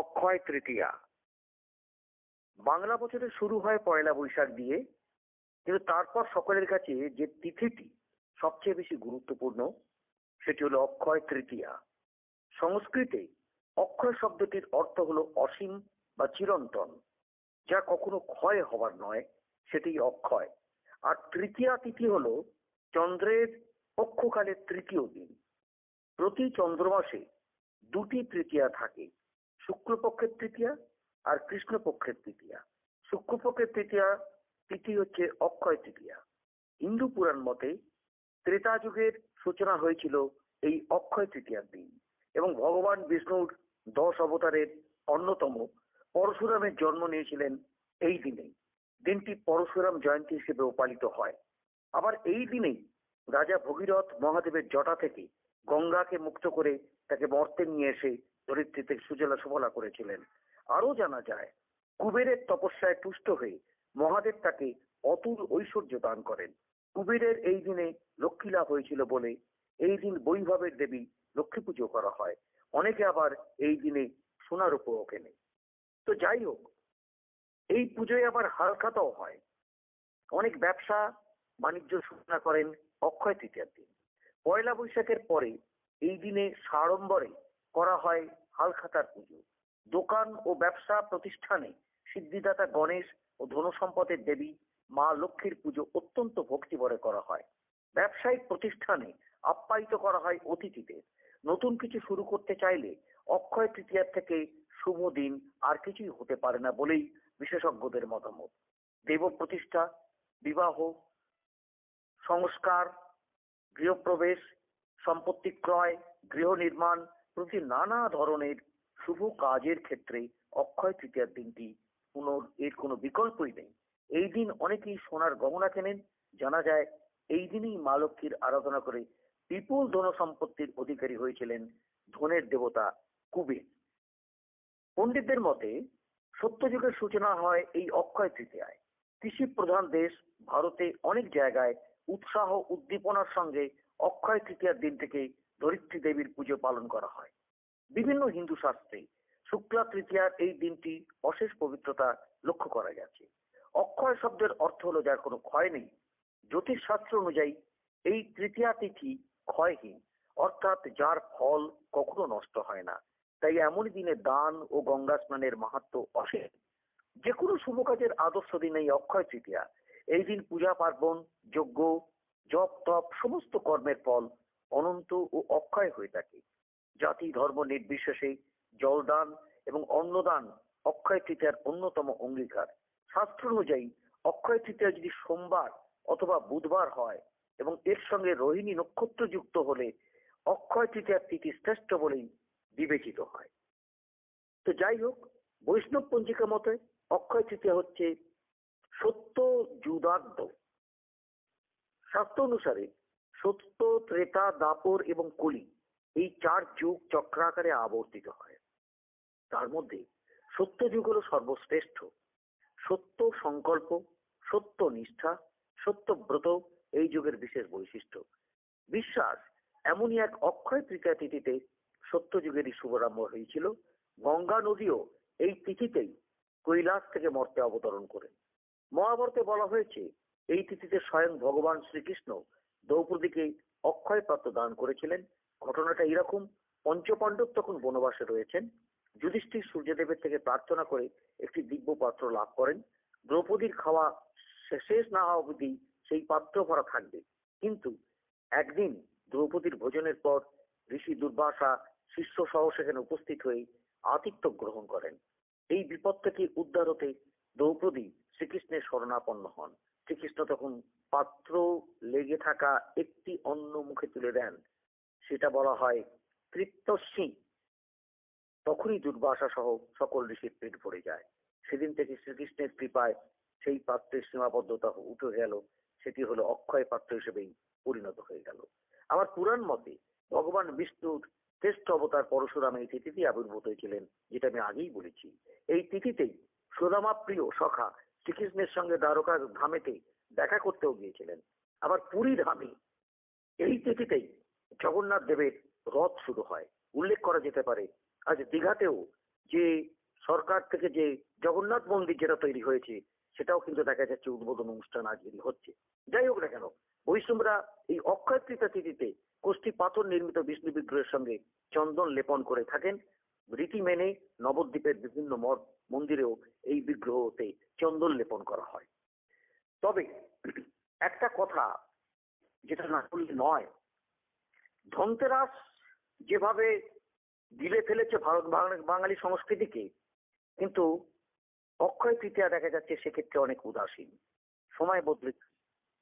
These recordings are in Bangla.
অক্ষয় তৃতীয়া। বাংলা বছরের শুরু হয় পয়লা বৈশাখ দিয়ে, কিন্তু তারপর সকলের কাছে যে তিথিটি সবচেয়ে বেশি গুরুত্বপূর্ণ, সেটি হলো অক্ষয় তৃতীয়া। সংস্কৃতে অক্ষয় শব্দটির অর্থ হলো অসীম বা চিরন্তন, যা কখনো ক্ষয় হবার নয় সেটি অক্ষয়। আর তৃতীয়া তিথি হলো চন্দ্রের পক্ষকালের তৃতীয় দিন। প্রতি চন্দ্রমাসে দুটি তৃতীয়া থাকে। শুক্লপক্ষের তৃতীয়া আর কৃষ্ণপক্ষের তৃতীয়া। শুক্লপক্ষের তৃতীয়া তিথি হচ্ছে অক্ষয় তৃতীয়া। হিন্দু পুরাণ মতে ত্রেতা যুগের সূচনা হয়েছিল এই অক্ষয় তৃতীয়ার দিন এবং ভগবান বিষ্ণুর দশ অবতারের অন্যতম পরশুরামের জন্ম নিয়েছিলেন এই দিনেই। দিনটি পরশুরাম জয়ন্তী হিসেবেও পালিত হয়। আবার এই দিনেই রাজা ভগীরথ মহাদেবের জটা থেকে গঙ্গাকে মুক্ত করে তাকে মর্তে নিয়ে এসে ধরিত্রীতে সুজলা সুফলা করেছিলেন। আরও জানা যায়, কুবেরের তপস্যায় তুষ্ট হয়ে মহাদেব তাকে অতুল ঐশ্বর্য দান করেন। কুবেরের এই দিনে লক্ষ্মী লাভ হয়েছিল বলে এই দিন বৈভবের দেবী লক্ষ্মী পুজো করা হয়। অনেকে আবার এই দিনে সোনার উপও কেনে। তো যাই হোক, এই পুজোয় আবার হালখাতাও হয়। অনেক ব্যবসা বাণিজ্য সূচনা করেন অক্ষয় তৃতীয়ার দিন। পয়লা বৈশাখের পরে এই দিনে সাড়ম্বরে করা হয় হালখাতার পুজো। দোকান ও ব্যবসা প্রতিষ্ঠানে সিদ্ধিদাতা গণেশ ও ধনসম্পদের দেবী মা লক্ষ্মীর পুজো অত্যন্ত ভক্তিভরে করা হয়। ব্যবসায়িক প্রতিষ্ঠানে আপ্যায়িত করা হয় অতিথিদের। নতুন কিছু শুরু করতে চাইলে অক্ষয় তৃতীয়ার থেকে শুভ দিন আর কিছুই হতে পারে না বলেই বিশেষজ্ঞদের মতামত। দেব প্রতিষ্ঠা, বিবাহ, সংস্কার, গৃহপ্রবেশ, সম্পত্তি ক্রয়, গৃহ নির্মাণ প্রভৃতি নানা ধরনের শুভ কাজের ক্ষেত্রে অক্ষয় তৃতীয়ার দিনটি পুনর, এর কোনো বিকল্পই নেই। এই দিন অনেকেই সোনার গহনা কেনেন। জানা যায়, এই দিনই মা লক্ষ্মীর আরাধনা করে বিপুল ধন সম্পত্তির অধিকারী হয়েছিলেন ধনের দেবতা কুবের। পণ্ডিতদের মতে, সত্যযুগের সূচনা হয় এই অক্ষয় তৃতীয়ায়। কৃষি প্রধান দেশ ভারতে অনেক জায়গায় উৎসাহ উদ্দীপনার সঙ্গে অক্ষয় তৃতীয়ার দিন থেকে ধরিত্রী দেবীর পুজো পালন করা হয়। বিভিন্ন হিন্দু শাস্ত্রে শুক্লা তৃতীয়ার এই দিনটি অশেষ পবিত্রতা লক্ষ্য করা গেছে। অক্ষয় শব্দের অর্থ হলো যার কোনো ক্ষয় নেই। জ্যোতিষ শাস্ত্র অনুযায়ী এই তৃতীয়া তিথি ক্ষয়হীন, অর্থাৎ যার ফল কখনো নষ্ট হয় না। তাই এমনই দিনে দান ও গঙ্গা স্নানের মাহাত্ম অশেষ। যে কোনো শুভ কাজের আদর্শ দিন এই অক্ষয় তৃতীয়া। এই দিন পূজা পার্বণ, যজ্ঞ, জপ, তপ, সমস্ত কর্মের ফল অনন্ত ও অক্ষয় হয়ে থাকে। জাতি, ধর্ম নির্বিশেষে জলদান এবং অন্নদান অক্ষয় তৃতীয়ার অন্যতম অঙ্গীকার। শাস্ত্র অনুযায়ী, অক্ষয় তৃতীয়া যদি সোমবার অথবা বুধবার হয় এবং এর সঙ্গে রোহিণী নক্ষত্র যুক্ত হলে অক্ষয় তৃতীয়ার তিথি শ্রেষ্ঠ বলেই বিবেচিত হয়। তো যাই হোক, বৈষ্ণব পঞ্জিকা মতে অক্ষয় তৃতীয়া হচ্ছে সত্য যুদার্ধ শাস্ত্র অনুসারে সত্য, ত্রেতা, দাপর এবং কলি এই চার যুগ চক্রাকারে আবর্তিত হয়। তার মধ্যে সত্য যুগ হলো সর্বশ্রেষ্ঠ। সত্য সংকল্প, সত্য নিষ্ঠা সত্যব্রত এই যুগের বিশেষ বৈশিষ্ট্য। বিশ্বাস এমনই এক অক্ষয় তৃতীয়া তিথিতে সত্য যুগেরই শুভারম্ভ হয়েছিল। গঙ্গা নদীও এই তিথিতেই কৈলাস থেকে মর্তে অবতরণ করেন মহাভারতে বলা হয়েছে, এই তিথিতে স্বয়ং ভগবান শ্রীকৃষ্ণ দ্রৌপদীকে অক্ষয় পাত্র দান করেছিলেন। ঘটনাটা এরকম, পঞ্চপাণ্ডব তখন বনবাসে রয়েছেন। যুধিষ্ঠির সূর্যদেবের থেকে প্রার্থনা করে একটি দিব্য পাত্র লাভ করেন। দ্রৌপদীর খাওয়া শেষ না হওয়া অবধি সেই পাত্র ভরা থাকবে। কিন্তু একদিন দ্রৌপদীর ভোজনের পর ঋষি দুর্বাসা শিষ্য সহ সেখানে উপস্থিত হয়ে আতিথ্য গ্রহণ করেন। এই বিপদ থেকে উদ্ধার হতে দ্রৌপদী শ্রীকৃষ্ণের শরণাপন্ন হন। শ্রীকৃষ্ণ তখন পাত্র লেগে থাকা একটি অন্ন মুখে তুলে দেন। সেটা বলা হয় তৃপ্তসী। তখনই দুর্বাসা সহ সকল ঋষির পেট ভরে যায়। সেদিন থেকে শ্রীকৃষ্ণের কৃপায় সেই পাত্রের সীমাবদ্ধতা উঠে গেল। সেটি হলো অক্ষয় পাত্র হিসেবেই পরিণত হয়ে গেল। আবার পুরাণ মতে ভগবান বিষ্ণুর শ্রেষ্ঠ অবতার পরশুরাম এই তিথিতে আবির্ভূত হয়েছিলেন, যেটা আমি আগেই বলেছি। এই তিথিতেই সুদামা প্রিয় সখা শ্রীকৃষ্ণের সঙ্গে দ্বারকা ধামেতে দেখা করতেও গিয়েছিলেন। আবার পুরী ধামে এই তিথিতেই জগন্নাথ দেবের রথ শুরু হয়। উল্লেখ করা যেতে পারে, আজ দীঘাতেও যে সরকার থেকে যে জগন্নাথ মন্দির যেটা তৈরি হয়েছে, সেটাও কিন্তু দেখা যাচ্ছে উদ্বোধন অনুষ্ঠান আজকেরই হচ্ছে। যাই হোক না কেন, বৈষ্ণবরা এই অক্ষয় তৃতীয়া তিথিতে কোষ্ঠী পাথর নির্মিত বিষ্ণু বিগ্রহের সঙ্গে চন্দন লেপন করে থাকেন। রীতি মেনে নবদ্বীপের বিভিন্ন মঠ মন্দিরেও এই বিগ্রহতে চন্দন লেপন করা হয়। তবে একটা কথা যেটা না করলে নয়, ধনতেরাস যেভাবে গিলে ফেলেছে ভারত বাঙালি- সংস্কৃতিকে, কিন্তু অক্ষয় তৃতীয়া দেখা যাচ্ছে সেক্ষেত্রে অনেক উদাসীন। সময় বদলে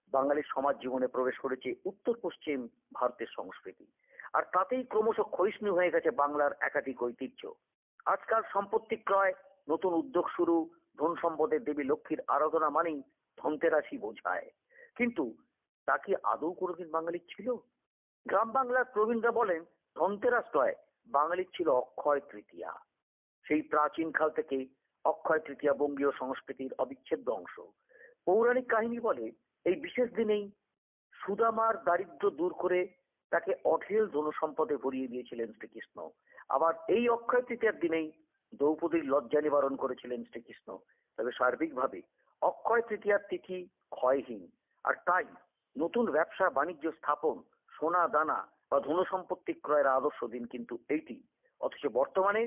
বাঙালির সমাজ জীবনে প্রবেশ করেছে উত্তর পশ্চিম ভারতের সংস্কৃতি। আর তাতেই ক্রমশ ক্ষয়িষ্ণু হয়ে গেছে বাংলার একাধিক ঐতিহ্য। আজকাল সম্পত্তি ক্রয়, নতুন উদ্যোগ শুরু, ধন সম্পদের দেবী লক্ষ্মীর আরাধনা মানেই ধনতেরাসই বোঝায়। কিন্তু তা কি আদৌ কোনোদিন বাঙালির ছিল? গ্রাম বাংলার প্রবীণরা বলেন, ধনতেরাস নয় বাঙালির ছিল অক্ষয় তৃতীয়া। সেই প্রাচীন কাল থেকে অক্ষয় তৃতীয়া বঙ্গীয় সংস্কৃতির অবিচ্ছেদ্য অংশ। পৌরাণিক কাহিনী বলে, এই বিশেষ দিনেই সুদামার দারিদ্র্য দূর করে তাকে অঢেল ধনসম্পদে ভরিয়ে দিয়েছিলেন শ্রীকৃষ্ণ। আবার এই অক্ষয় তৃতীয়ার দিনেই দ্রৌপদীর লজ্জা নিবারণ করেছিলেন শ্রীকৃষ্ণ। তবে সার্বিকভাবে অক্ষয় তৃতীয়ার তিথি ক্ষয়হীন। আর তাই নতুন ব্যবসা বাণিজ্য স্থাপন, সোনা, দানা বা ধনসম্পত্তি ক্রয়ের আদর্শ দিন কিন্তু এইটি। অথচ বর্তমানে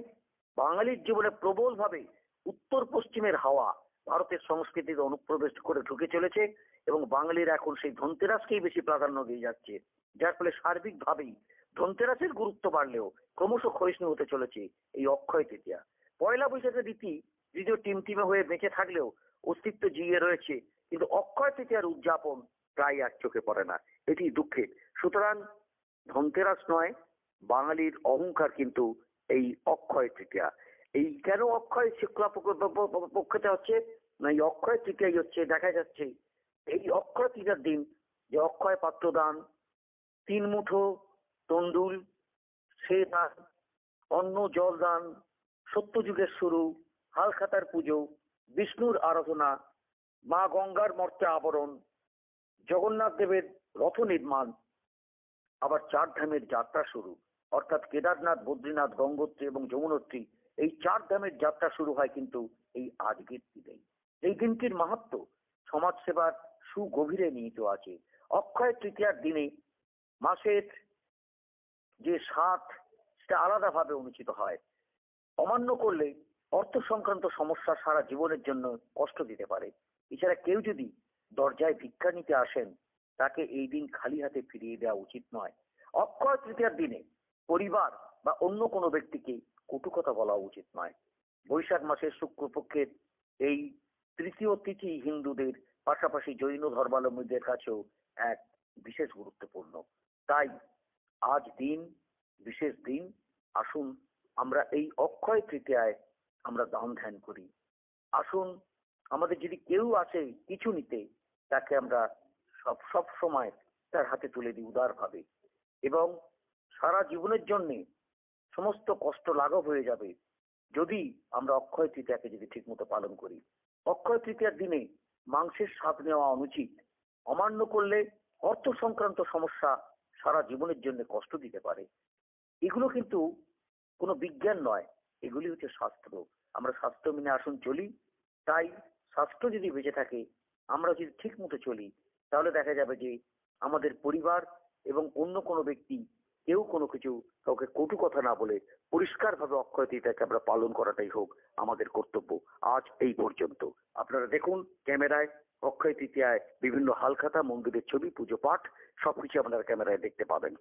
বাঙালির জীবনে প্রবলভাবে উত্তর পশ্চিমের হাওয়া ভারতের সংস্কৃতিতে অনুপ্রবেশ করে ঢুকে চলেছে এবং বাঙালির এখন সেই ধনতেরাসকেই বেশি প্রাধান্য দিয়ে যাচ্ছে। যার ফলে সার্বিকভাবেই ধনতেরাসের গুরুত্ব বাড়লেও ক্রমশ ক্ষয়িষ্ণু হতে চলেছে এই অক্ষয় তৃতীয়া। পয়লা বৈশাখের রীতি যদিও টিমটিমে হয়ে বেঁচে থাকলেও অস্তিত্ব জিয়ে রয়েছে, কিন্তু অক্ষয় তৃতীয়ার উদযাপন প্রায় আর চোখে পড়ে না। এটি দুঃখের। সুতরাং ধনতেরাস নয়, বাঙালির অহংকার কিন্তু এই অক্ষয় তৃতীয়া। এই কেন অক্ষয় প- পক্ষতে হচ্ছে, না, এই অক্ষয় তৃতীয়াই হচ্ছে, দেখা যাচ্ছে। এই অক্ষয় তৃতীয়ার দিন যে অক্ষয় পাত্রদান তিন মুঠো তন্দুল সে দান অন্ন জল দান সত্যযুগের শুরু, হালখাতার পুজো, বিষ্ণুর আরাধনা, মা গঙ্গার মর্তে আবরণ, জগন্নাথ দেবের রথ নির্মাণ, আবার চার ধামের যাত্রা শুরু। অর্থাৎ কেদারনাথ, বদ্রীনাথ, গঙ্গোত্রী এবং যমুনোত্রী এই চার ধামের যাত্রা শুরু হয় কিন্তু এই আজকের দিনেই। এই দিনটির মাহাত্ম সমাজসেবার সুগভীরে নিহিত আছে। অক্ষয় তৃতীয়ার দিনে মাসের যে সাত, সেটা আলাদাভাবে অনুষ্ঠিত হয়। অমান্য করলে অর্থ সংক্রান্ত সমস্যা সারা জীবনের জন্য কষ্ট দিতে পারে। এছাড়া কেউ যদি দরজায় ভিক্ষা নিতে আসেন, তাকে এই দিন খালি হাতে ফিরিয়ে দেওয়া উচিত নয়। অক্ষয় তৃতীয়ার দিনে পরিবার বা অন্য কোনো ব্যক্তিকে কটু কথা বলা উচিত নয়। বৈশাখ মাসের শুক্রপক্ষের এই তৃতীয় তিথি হিন্দুদের, পাশাপাশি জৈন ধর্মাবলম্বীদের কাছেও এক বিশেষ গুরুত্বপূর্ণ। তাই আজ দিন, বিশেষ দিন, আসুন আমরা এই অক্ষয় তৃতীয়ায় আমরা দান ধ্যান করি। আসুন আমাদের যদি কেউ আসে কিছু নিতে, তাকে আমরা সব সব সময় তার হাতে তুলে দিই উদারভাবে। এবং সারা জীবনের জন্য সমস্ত কষ্ট লাঘব হয়ে যাবে যদি আমরা অক্ষয় তৃতীয়াকে যদি ঠিকমতো পালন করি। অক্ষয় তৃতীয়ার দিনে মাংসের স্বাদ নেওয়া অনুচিত। অমান্য করলে অর্থ সংক্রান্ত সমস্যা সারা জীবনের জন্য কষ্ট দিতে পারে। এগুলো কিন্তু কোনো বিজ্ঞান নয়, এগুলি হচ্ছে শাস্ত্র। আমরা শাস্ত্র মেনে আসুন চলি, তাই স্বাস্থ্য যদি বেঁচে থাকে, আমরা যদি ঠিক মতো চলি, তাহলে দেখা যাবে যে আমাদের পরিবার এবং অন্য কোনো ব্যক্তি কেউ কোনো কিছু কাউকে কটু কথা না বলে পরিষ্কারভাবে অক্ষয় তৃতীয়াকে আমরা পালন করাটাই হোক আমাদের কর্তব্য। আজ এই পর্যন্ত। আপনারা দেখুন, ক্যামেরায়, অক্ষয় তৃতীয়ায় বিভিন্ন হালখাতা, মন্দিরের ছবি, পুজো পাঠ, সবকিছু আপনারা ক্যামেরায় দেখতে পাবেন।